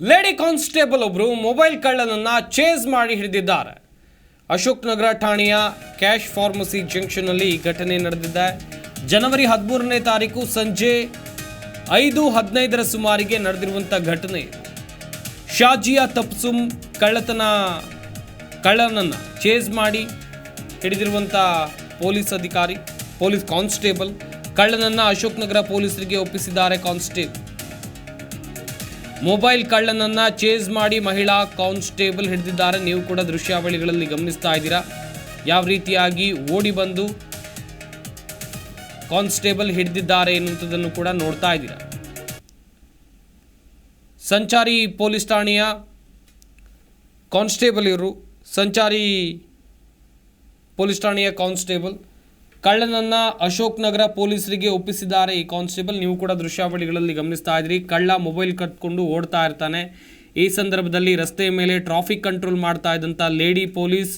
Lady constable ಒಬ್ಬರು mobile ಕಳ್ಳನನ್ನ chase ಮಾಡಿ ಹಿಡಿದಿದ್ದಾರೆ. ಅಶೋಕ್ ನಗರ ಠಾಣೆಯ ಕ್ಯಾಶ್ ಫಾರ್ಮಸಿ ಜಂಕ್ಷನ್ನಲ್ಲಿ ಈ ಘಟನೆ ನಡೆದಿದೆ. ಜನವರಿ ಹದಿಮೂರನೇ ತಾರೀಕು ಸಂಜೆ ಐದು ಹದಿನೈದರ ಸುಮಾರಿಗೆ ನಡೆದಿರುವಂಥ ಘಟನೆ. ಶಾಜಿಯಾ ತಪ್ಸುಮ್ ಕಳ್ಳತನ, ಕಳ್ಳನನ್ನು ಚೇಸ್ ಮಾಡಿ ಹಿಡಿದಿರುವಂಥ ಪೊಲೀಸ್ ಅಧಿಕಾರಿ, ಪೊಲೀಸ್ ಕಾನ್ಸ್ಟೇಬಲ್ ಕಳ್ಳನನ್ನು ಅಶೋಕ್ ನಗರ ಪೊಲೀಸರಿಗೆ ಒಪ್ಪಿಸಿದ್ದಾರೆ ಕಾನ್ಸ್ಟೇಬಲ್ ಮೊಬೈಲ್ ಕಳ್ಳನನ್ನ ಚೇಸ್ ಮಾಡಿ ಮಹಿಳಾ ಕಾನ್ಸ್ಟೇಬಲ್ ಹಿಡಿದಿದ್ದಾರೆ. ನೀವು ಕೂಡ ದೃಶ್ಯಾವಳಿಗಳಲ್ಲಿ ಗಮನಿಸ್ತಾ ಇದ್ದೀರಾ? ಯಾವ ರೀತಿಯಾಗಿ ಓಡಿ ಬಂದು ಕಾನ್ಸ್ಟೇಬಲ್ ಹಿಡಿದಿದ್ದಾರೆ ಎನ್ನುವಂಥದ್ದನ್ನು ಕೂಡ ನೋಡ್ತಾ ಇದ್ದೀರಾ? ಸಂಚಾರಿ ಪೊಲೀಸ್ ಠಾಣೆಯ ಕಾನ್ಸ್ಟೇಬಲ್ ಇವರು. ಸಂಚಾರಿ ಪೊಲೀಸ್ ಠಾಣೆಯ ಕಾನ್ಸ್ಟೇಬಲ್. ಕಳ್ಳನನ್ನ ಅಶೋಕ್ ನಗರ ಪೊಲೀಸರಿಗೆ ಒಪ್ಪಿಸಿದ್ದಾರೆ. ಈ ಕಾನ್ಸ್ಟೇಬಲ್, ನೀವು ಕೂಡ ದೃಶ್ಯಾವಳಿಗಳಲ್ಲಿ ಗಮನಿಸ್ತಾ ಇದ್ರಿ. ಕಳ್ಳ ಮೊಬೈಲ್ ಕಟ್ಕೊಂಡು ಓಡ್ತಾ ಇರ್ತಾನೆ. ಈ ಸಂದರ್ಭದಲ್ಲಿ ರಸ್ತೆ ಮೇಲೆ ಟ್ರಾಫಿಕ್ ಕಂಟ್ರೋಲ್ ಮಾಡ್ತಾ ಇದ್ದಂಥ ಲೇಡಿ ಪೊಲೀಸ್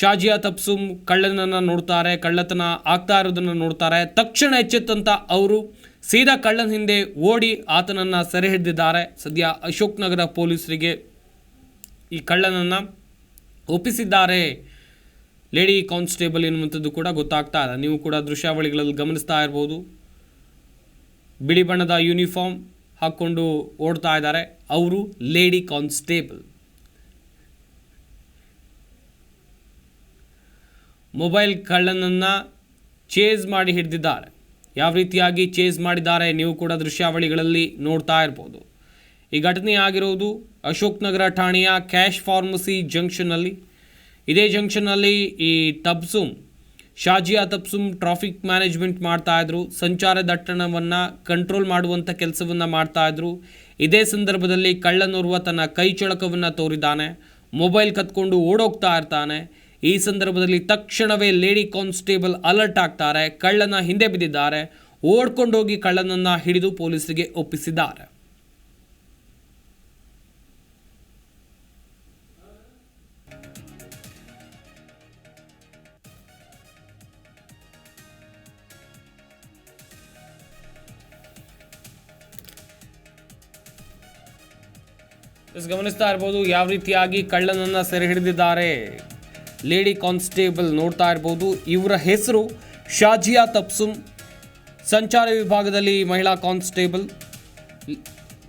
ಶಾಜಿಯಾ ತಪ್ಸುಮ್ ಕಳ್ಳನನ್ನ ನೋಡ್ತಾರೆ. ಕಳ್ಳತನ ಆಗ್ತಾ ಇರೋದನ್ನು ನೋಡ್ತಾರೆ. ತಕ್ಷಣ ಎಚ್ಚೆತ್ತಂತ ಅವರು ಸೀದಾ ಕಳ್ಳನ ಹಿಂದೆ ಓಡಿ ಆತನನ್ನ ಸೆರೆ ಹಿಡಿದಿದ್ದಾರೆ. ಸದ್ಯ ಅಶೋಕ್ ನಗರ ಪೊಲೀಸರಿಗೆ ಈ ಕಳ್ಳನನ್ನ ಒಪ್ಪಿಸಿದ್ದಾರೆ. ಲೇಡಿ ಕಾನ್ಸ್ಟೇಬಲ್ ಎನ್ನುವಂಥದ್ದು ಕೂಡ ಗೊತ್ತಾಗ್ತಾ ಇಲ್ಲ. ನೀವು ಕೂಡ ದೃಶ್ಯಾವಳಿಗಳಲ್ಲಿ ಗಮನಿಸ್ತಾ ಇರ್ಬೋದು. ಬಿಳಿ ಬಣ್ಣದ ಯೂನಿಫಾರ್ಮ್ ಹಾಕ್ಕೊಂಡು ಓಡ್ತಾ ಇದ್ದಾರೆ. ಅವರು ಲೇಡಿ ಕಾನ್ಸ್ಟೇಬಲ್. ಮೊಬೈಲ್ ಕಳ್ಳನನ್ನು ಚೇಸ್ ಮಾಡಿ ಹಿಡಿದಿದ್ದಾರೆ. ಯಾವ ರೀತಿಯಾಗಿ ಚೇಸ್ ಮಾಡಿದ್ದಾರೆ ನೀವು ಕೂಡ ದೃಶ್ಯಾವಳಿಗಳಲ್ಲಿ ನೋಡ್ತಾ ಇರ್ಬೋದು. ಈ ಘಟನೆ ಆಗಿರುವುದು ಅಶೋಕ್ ನಗರ ಠಾಣೆಯ ಕ್ಯಾಶ್ ಫಾರ್ಮಸಿ ಜಂಕ್ಷನ್ನಲ್ಲಿ. ಇದೇ ಜಂಕ್ಷನ್ನಲ್ಲಿ ಈ ತಬ್ಸುಮ್ ಶಾಜಿಯಾ ತಬ್ಸುಮ್ ಟ್ರಾಫಿಕ್ ಮ್ಯಾನೇಜ್ಮೆಂಟ್ ಮಾಡ್ತಾ ಇದ್ರು. ಸಂಚಾರ ದಟ್ಟಣವನ್ನು ಕಂಟ್ರೋಲ್ ಮಾಡುವಂಥ ಕೆಲಸವನ್ನು ಮಾಡ್ತಾಯಿದ್ರು ಇದೇ ಸಂದರ್ಭದಲ್ಲಿ ಕಳ್ಳನೋರ್ವ ತನ್ನ ಕೈ ಚಳಕವನ್ನು ತೋರಿದ್ದಾನೆ. ಮೊಬೈಲ್ ಕತ್ಕೊಂಡು ಓಡೋಗ್ತಾ ಇರ್ತಾನೆ. ಈ ಸಂದರ್ಭದಲ್ಲಿ ತಕ್ಷಣವೇ ಲೇಡಿ ಕಾನ್ಸ್ಟೇಬಲ್ ಅಲರ್ಟ್ ಆಗ್ತಾರೆ. ಕಳ್ಳನ ಹಿಂದೆ ಬಿದ್ದಿದ್ದಾರೆ. ಓಡ್ಕೊಂಡೋಗಿ ಕಳ್ಳನನ್ನು ಹಿಡಿದು ಪೊಲೀಸರಿಗೆ ಒಪ್ಪಿಸಿದ್ದಾರೆ. ಎಸ್, ಗಮನಿಸ್ತಾ ಇರ್ಬೋದು, ಯಾವ ರೀತಿಯಾಗಿ ಕಳ್ಳನನ್ನ ಸೆರೆ ಹಿಡಿದಿದ್ದಾರೆ. ಲೇಡಿ ಕಾನ್ಸ್ಟೇಬಲ್ ನೋಡ್ತಾ ಇರ್ಬೋದು. ಇವರ ಹೆಸರು ಶಾಜಿಯಾ ತಪ್ಸುಮ್. ಸಂಚಾರ ವಿಭಾಗದಲ್ಲಿ ಮಹಿಳಾ ಕಾನ್ಸ್ಟೇಬಲ್.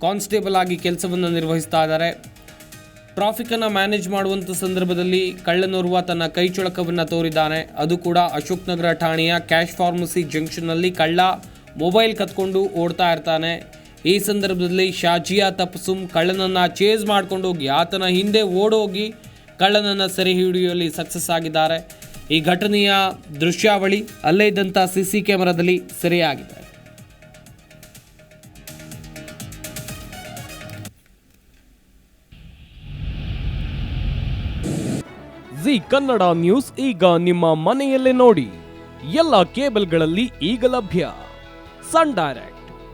ಕಾನ್ಸ್ಟೇಬಲ್ ಆಗಿ ಕೆಲಸವನ್ನು ನಿರ್ವಹಿಸ್ತಾ ಇದ್ದಾರೆ. ಟ್ರಾಫಿಕನ್ನು ಮ್ಯಾನೇಜ್ ಮಾಡುವಂಥ ಸಂದರ್ಭದಲ್ಲಿ ಕಳ್ಳನೋರ್ವ ತನ್ನ ಕೈ ಚಳಕವನ್ನು ತೋರಿದ್ದಾನೆ. ಅದು ಕೂಡ ಅಶೋಕ್ ನಗರ ಠಾಣೆಯ ಕ್ಯಾಶ್ ಫಾರ್ಮಸಿ ಜಂಕ್ಷನ್ನಲ್ಲಿ ಕಳ್ಳ ಮೊಬೈಲ್ ಕತ್ಕೊಂಡು ಓಡ್ತಾ ಇರ್ತಾನೆ. ಈ ಸಂದರ್ಭದಲ್ಲಿ ಶಾಜಿಯಾ ತಪ್ಸುಮ್ ಕಳ್ಳನನ್ನು ಚೇಸ್ ಮಾಡ್ಕೊಂಡು ಹೋಗಿ ಆತನ ಹಿಂದೆ ಓಡೋಗಿ ಕಳ್ಳನನ್ನು ಸೆರೆ ಹಿಡಿಯುವಲ್ಲಿ ಸಕ್ಸಸ್ ಆಗಿದ್ದಾರೆ. ಈ ಘಟನೆಯ ದೃಶ್ಯಾವಳಿ ಅಲ್ಲೇ ಇದ್ದಂಥ ಸಿ ಸಿ ಕ್ಯಾಮೆರಾದಲ್ಲಿ ಸೆರೆಯಾಗಿದೆ. ಜಿ ಕನ್ನಡ ನ್ಯೂಸ್ ಈಗ ನಿಮ್ಮ ಮನೆಯಲ್ಲೇ ನೋಡಿ. ಎಲ್ಲ ಕೇಬಲ್ಗಳಲ್ಲಿ ಈಗ ಲಭ್ಯ. ಸನ್ ಡೈರೆಕ್ಟ್